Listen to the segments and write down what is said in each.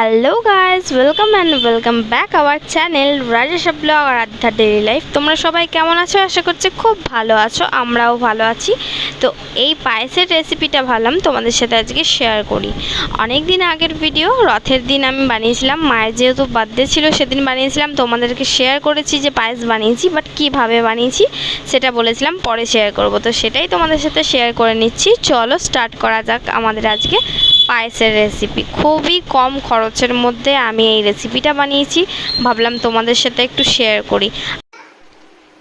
Hello guys welcome and welcome back our channel Rajesha blog R Adhya daily life তোমরা সবাই কেমন আছো? আশা করছি খুব ভালো আছো, আমরাও ভালো আছি। তো এই পায়েসের রেসিপিটা ভাবলাম তোমাদের সাথে আজকে শেয়ার করি। অনেক দিন আগের ভিডিও রথের দিন আমি বানিয়েছিলাম, মায়ের যেহেতু বার্থডে ছিল সেদিন বানিয়েছিলাম তোমাদেরকে শেয়ার করেছি যে পায়েস বানিয়েছি বাট কীভাবে বানিয়েছি সেটা বলেছিলাম, পরে শেয়ার করব। তো সেটাই তোমাদের সাথে শেয়ার করে নিচ্ছি। চলো স্টার্ট করা যাক আমাদের আজকে পায়েসের রেসিপি খুবই কম খরচের মধ্যে আমি এই রেসিপিটা বানিয়েছি। ভাবলাম তোমাদের সাথে একটু শেয়ার করি।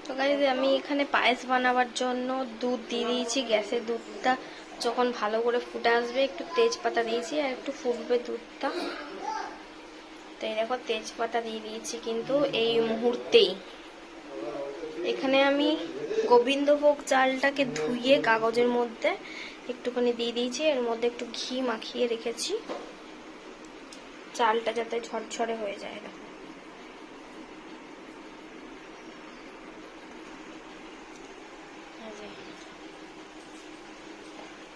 তো গাইজ আমি এখানে পায়েস বানাবার জন্য দুধ দিয়ে দিয়েছি। গ্যাসের দুধটা যখন ভালো করে ফুটে আসবে, একটু তেজপাতা দিয়েছি আর একটু ফুটবে দুধটা। তো এই দেখো, তেজপাতা দিয়ে দিয়েছি কিন্তু এই মুহূর্তেই। এখানে আমি গোবিন্দভোগ চালটাকে ধুয়ে কাগজের মধ্যে একটুখানি দিয়ে দিয়েছি। এর মধ্যে একটু ঘি মাখিয়ে রেখেছি। চালটা যাতে ঝরঝরে হয়ে যায় না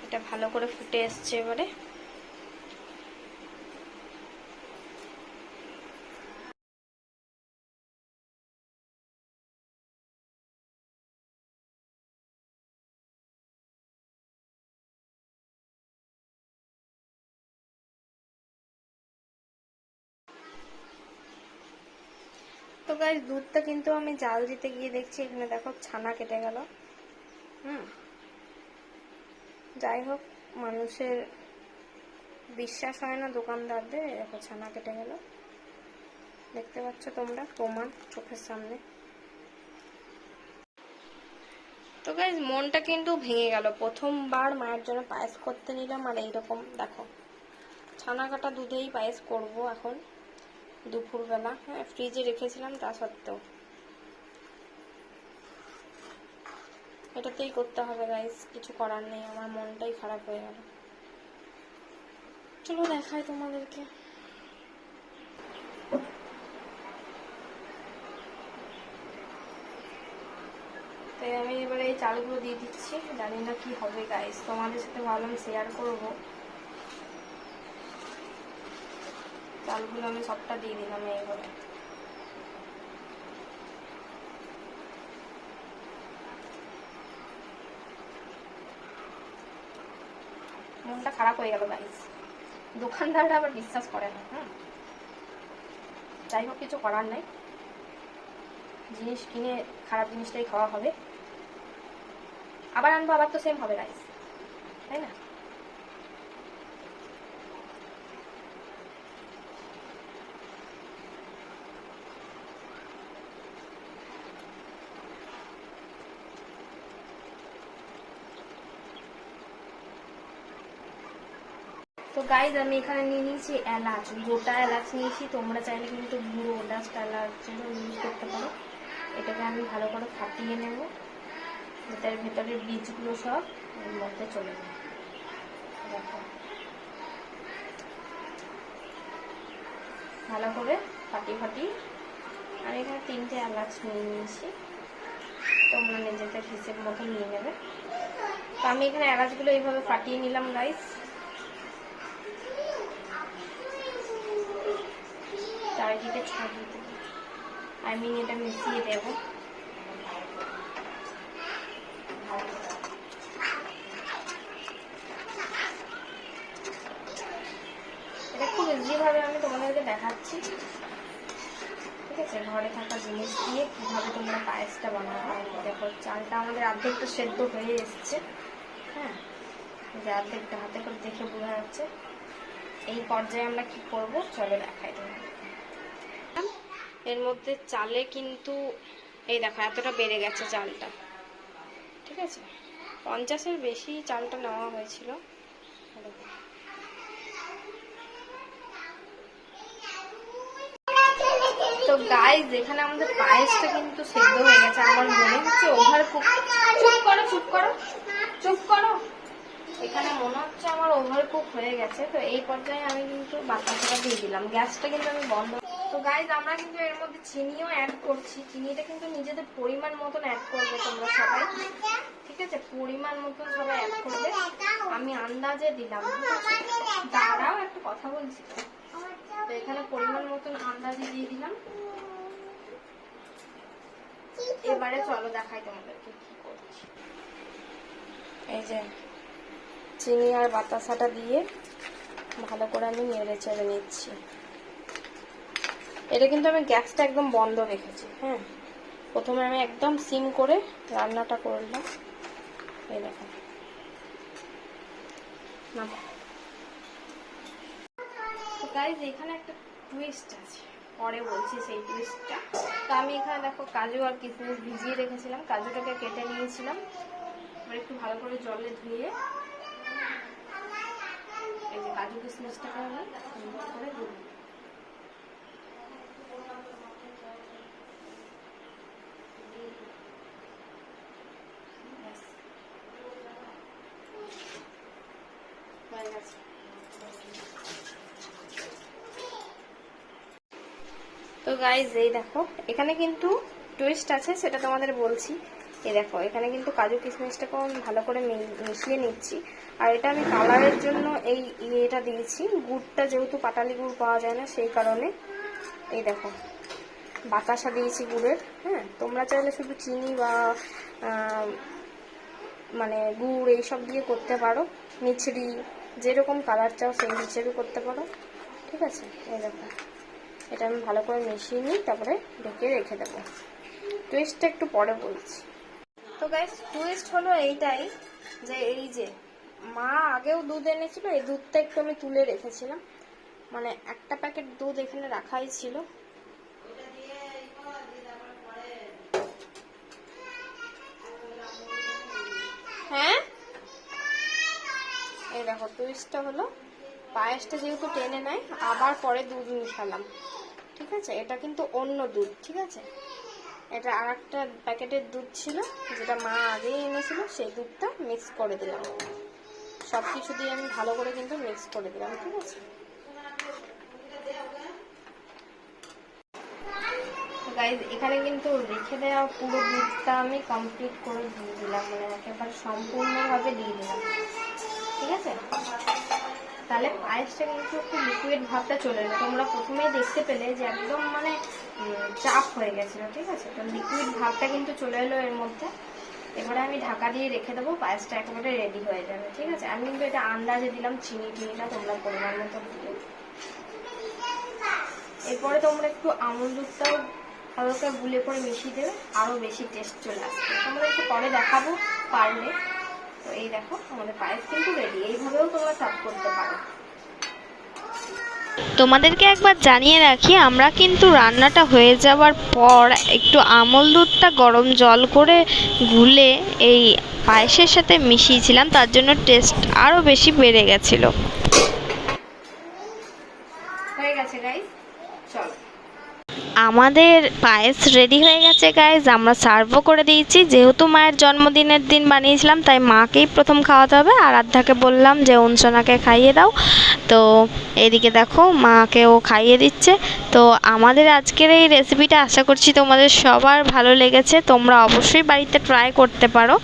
এটা ভালো করে ফুটে এসছে এবারে। তো গাইজ দুধটা কিন্তু আমি জাল দিতে গিয়ে দেখছি, এখানে দেখো ছানা কেটে গেল। হুম। যাই হোক, মানুষের বিশ্বাস হয় না দোকানদারদের দেখো ছানা কেটে গেল। দেখতে পাচ্ছ তোমরা, প্রমাণ চোখের সামনে। তো গাইজ মনটা কিন্তু ভেঙে গেল। প্রথমবার মায়ের জন্য পায়েস করতে নিলাম, আর এইরকম, দেখো। ছানা কাটা দুধেই পায়েস করব এখন। দুপুরবেলা হ্যাঁ ফ্রিজে রেখেছিলাম, তা সত্ত্বেও। এটাতেই করতে হবে গাইস কিছু করার নেই, আমার মনটাই খারাপ হয়ে গেল। চলো দেখাই তোমাদেরকে। তাই আমি এবারে এই চালগুলো দিয়ে দিচ্ছি, জানি না কি হবে গাইস তোমাদের সাথে ভাবলাম শেয়ার করব। চালগুলো আমি সবটা দিয়ে দিলাম এইভাবে মনটা খারাপ হয়ে গেল গাইস দোকানদাররা আবার বিশ্বাস করে না হ্যাঁ? যাই হোক, কিছু করার নাই। জিনিস কিনে খারাপ জিনিসটাই খাওয়া হবে। আবার আনব, আবার তো সেম হবে গাইস তাই না? তো গাইজ আমি এখানে নিয়ে নিয়েছি এলাচ, গোটা এলাচ নিয়েছি। তোমরা চাইলে কিন্তু গুঁড়ো এলাচটা এলাচের ইউজ করতে পারো, এটাকে আমি ভালো করে ফাটিয়ে নেব। যাতে এর ভেতরের বীজগুলো সব এর মধ্যে চলে যাবে ভালো করে ফাটি ফাটি আমি এখানে তিনটে এলাচ নিয়ে নিয়েছি। তোমরা নিজেদের হিসেব মতো নিয়ে নেবে। তো আমি এখানে এলাচগুলো এইভাবে ফাটিয়ে নিলাম গাইস চারিদিকে ছড়িয়ে দেবো আমি এটা মিশিয়ে দেব এটা আমি দেখাচ্ছি। ঠিক আছে? ঘরে থাকা জিনিস কীভাবে পায়েসটা দেখো, চালটা আমাদের অর্ধেকটা সেদ্ধ হয়ে হ্যাঁ? যে অর্ধেকটা হাতে করে দেখে বোঝা যাচ্ছে। এই পর্যায়ে আমরা কি করব? চলো দেখাই তোমাদের। এর মধ্যে চালে কিন্তু, এই দেখো, এতটা বেড়ে গেছে চালটা। ঠিক আছে? পঞ্চাশের বেশি চালটা নেওয়া হয়েছিল। তো গাইজ এখানে আমাদের পায়েসটা কিন্তু সেদ্ধ হয়ে গেছে। আমার মনে হচ্ছে ওভার কুক চুপ করো চুপ করো চুপ করো। এখানে মনে হচ্ছে আমার ওভার কুক হয়ে গেছে। তো এই পর্যায়ে আমি কিন্তু বাতাসাটা দিয়ে দিলাম। গ্যাসটা কিন্তু আমি বন্ধ তো গাইজ আমরা কিন্তু এর মধ্যে চিনিও অ্যাড করছি। চিনিটা কিন্তু নিজেদের পরিমাণ মতন অ্যাড করবে তোমরা সবাই। ঠিক আছে? পরিমাণ মতন সবাই অ্যাড করবে। আমি আন্দাজে দিলাম। দাঁড়াও, একটা কথা বলছি। তো এখানে পরিমাণ মতন আন্দাজে দিয়ে দিলাম। এবারে চলো দেখাই তোমাদেরকে কি করছি। এই যে চিনি আর বাতাসাটা দিয়ে ভালো করে আমি নেড়ে চেড়ে নিচ্ছি। এটা কিন্তু আমি গ্যাসটা একদম বন্ধ রেখেছি হ্যাঁ। প্রথমে আমি একদম সিম করে রান্নাটা করলাম এই দেখো। গাইজ এখানে একটা টুইস্ট আছে। পরে বলছি সেই টুইস্টটা তো আমি এখানে দেখো কাজু আর কিশমিশ ভিজিয়ে রেখেছিলাম। কাজুটাকে কেটে নিয়েছিলাম। এবার একটু ভালো করে জলে ধুয়ে এই যে কাজু কিশমিশটাকে আমি করে ধুয়ে তো গাইজ এই দেখো, এখানে কিন্তু টুইস্ট আছে, সেটা তোমাদের বলছি। এই দেখো, এখানে কিন্তু কাজু কিশমিশটাকে ভালো করে মিশিয়ে নিচ্ছি। আর এটা আমি কালারের জন্য এই ইয়েটা দিয়েছি। গুড়টা যেহেতু পাটালি গুড় পাওয়া যায় না, সেই কারণে এই দেখো, বাতাসা দিয়েছি গুড়ের হ্যাঁ? তোমরা চাইলে শুধু চিনি বা মানে গুড় এইসব দিয়ে করতে পারো। মিছরি যেরকম কালার চাও সেই হিসেবে করতে পারো, ঠিক আছে? এই দেখো, এটা আমি ভালো করে মিশিয়ে নিই তারপরে ঢেকে রেখে দেবো। টুইস্টটা একটু পরে বলছি। তো গাইস টুইস্ট হলো এইটাই যে এই যে মা আগেও দুধ এনেছিল, এই দুধটা একটু আমি তুলে রেখেছিলাম। মানে একটা প্যাকেট দুধ এখানে রাখাই ছিল। হ্যাঁ? এই দেখো টুইস্টটা হলো, পায়েসটা যেহেতু টেনে নেয়, আবার পরে দুধ মিশালাম, ঠিক আছে? এটা কিন্তু অন্য দুধ, ঠিক আছে? এটা আর একটা প্যাকেটের দুধ ছিল, যেটা মা আগেই এনেছিল, সেই দুধটা মিক্স করে দিলাম। সব কিছু দিয়ে আমি ভালো করে কিন্তু মিক্স করে দিলাম, ঠিক আছে? এখানে কিন্তু রেখে দেওয়া পুরো দুধটা আমি কমপ্লিট করে দিয়ে দিলাম মানে একেবারে সম্পূর্ণভাবে দিয়ে দিলাম। ঠিক আছে? তাহলে পায়েসটা কিন্তু একটু লিকুইড ভাবটা চলে এলো। তোমরা প্রথমেই দেখতে পেলে যে একদম মানে চাপ হয়ে গেছিল, ঠিক আছে? তো লিকুইড ভাবটা কিন্তু চলে এলো এর মধ্যে। এবারে আমি ঢাকা দিয়ে রেখে দেবো, পায়েসটা একেবারে রেডি হয়ে যাবে, ঠিক আছে? আমি কিন্তু এটা আন্দাজে দিলাম, চিনি টিনিটা তোমরা পরিমাণ মতো দিলে এরপরে তোমরা একটু আমুল দুধটাও হালকা গুলে করে মিশিয়ে দেবে আরও বেশি টেস্ট চলে আসবে। তোমরা একটু পরে দেখাবো, পারলে। তো এই দেখো, আমাদের পায়েস কিন্তু রেডি এইভাবেও তোমরা সার্ভ করতে পারো। তোমাদেরকে একবার জানিয়ে রাখি, আমরা কিন্তু রান্নাটা হয়ে যাওয়ার পর একটু আমল দুধটা গরম জল করে গুলে এই পায়েসের সাথে মিশিয়েছিলাম, তার জন্য টেস্ট আরও বেশি বেড়ে গেছিল হয়ে গেছে গাইস চলো আমাদের পায়েস রেডি হয়ে গেছে গাইজ আমরা সার্ভও করে দিয়েছি। যেহেতু মায়ের জন্মদিনের দিন বানিয়েছিলাম, তাই মাকেই প্রথম খাওয়াতে হবে। আর আধ্যাকে বললাম যে, অঞ্চনাকে খাইয়ে দাও। তো এদিকে দেখো মাকেও খাইয়ে দিচ্ছে। তো আমাদের আজকের এই রেসিপিটা আশা করছি তোমাদের সবার ভালো লেগেছে। তোমরা অবশ্যই বাড়িতে ট্রাই করতে পারো।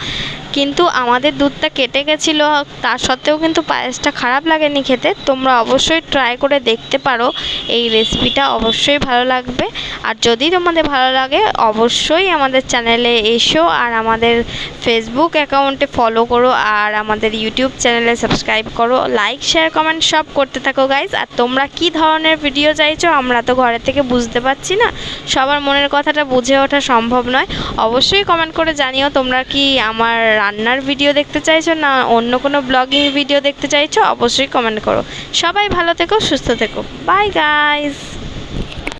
কিন্তু আমাদের দুধটা কেটে গেছিল তা সত্ত্বেও কিন্তু পায়েসটা খারাপ লাগেনি খেতে। তোমরা অবশ্যই ট্রাই করে দেখতে পারো, এই রেসিপিটা অবশ্যই ভালো লাগবে। আর যদি তোমাদের ভালো লাগে, অবশ্যই আমাদের চ্যানেলে এসো আর আমাদের ফেসবুক অ্যাকাউন্টে ফলো করো আর আমাদের ইউটিউব চ্যানেলে সাবস্ক্রাইব করো। লাইক শেয়ার কমেন্ট সব করতে থাকো গাইজ আর তোমরা কি ধরনের ভিডিও চাইছো, আমরা তো ঘরে থেকে বুঝতে পারছি না। সবার মনের কথাটা বুঝে ওঠা সম্ভব নয়। অবশ্যই কমেন্ট করে জানিও তোমরা কি আমার রান্নার ভিডিও দেখতে চাইছো না অন্য কোনো ব্লগিং ভিডিও দেখতে চাইছো, অবশ্যই কমেন্ট করো। সবাই ভালো থেকো, সুস্থ থেকো। By guys